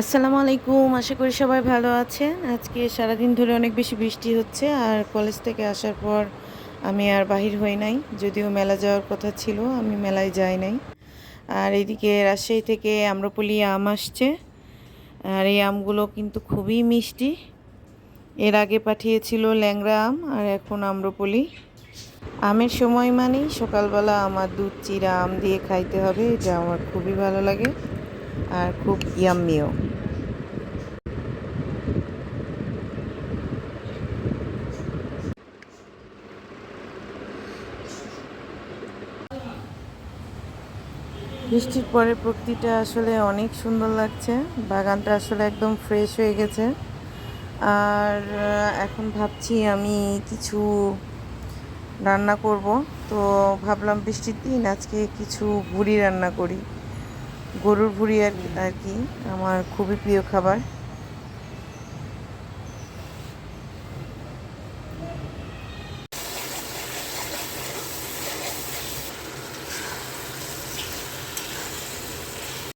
আসসালামু আলাইকুম, আশা করি সবাই ভালো আছেন। আজকে সারাদিন ধরে অনেক বেশি বৃষ্টি হচ্ছে আর কলেজ থেকে আসার পর আমি আর বাহির হই নাই। যদিও মেলা যাওয়ার কথা ছিল, আমি মেলায় যাই নাই। আর এদিকে রাজশাহী থেকে আম্রপলি আম আসছে। আর এই আমগুলো কিন্তু খুবই মিষ্টি। এর আগে পাঠিয়েছিল ল্যাংরা আম আর এখন আম্রপলি। আমের সময় মানেই সকালবেলা আমার দুধ, চিরা আম দিয়ে খাইতে হবে, এটা আমার খুবই ভালো লাগে। আর খুব ইয়াম্মিও বৃষ্টির পরে প্রকৃতিটা আসলে অনেক সুন্দর লাগছে। বাগানটা আসলে একদম ফ্রেশ হয়ে গেছে। আর এখন ভাবছি আমি কিছু রান্না করব। তো ভাবলাম বৃষ্টির দিন আজকে কিছু ভুড়ি রান্না করি। গরুর ভুড়ি আর আর কি আমার খুবই প্রিয় খাবার।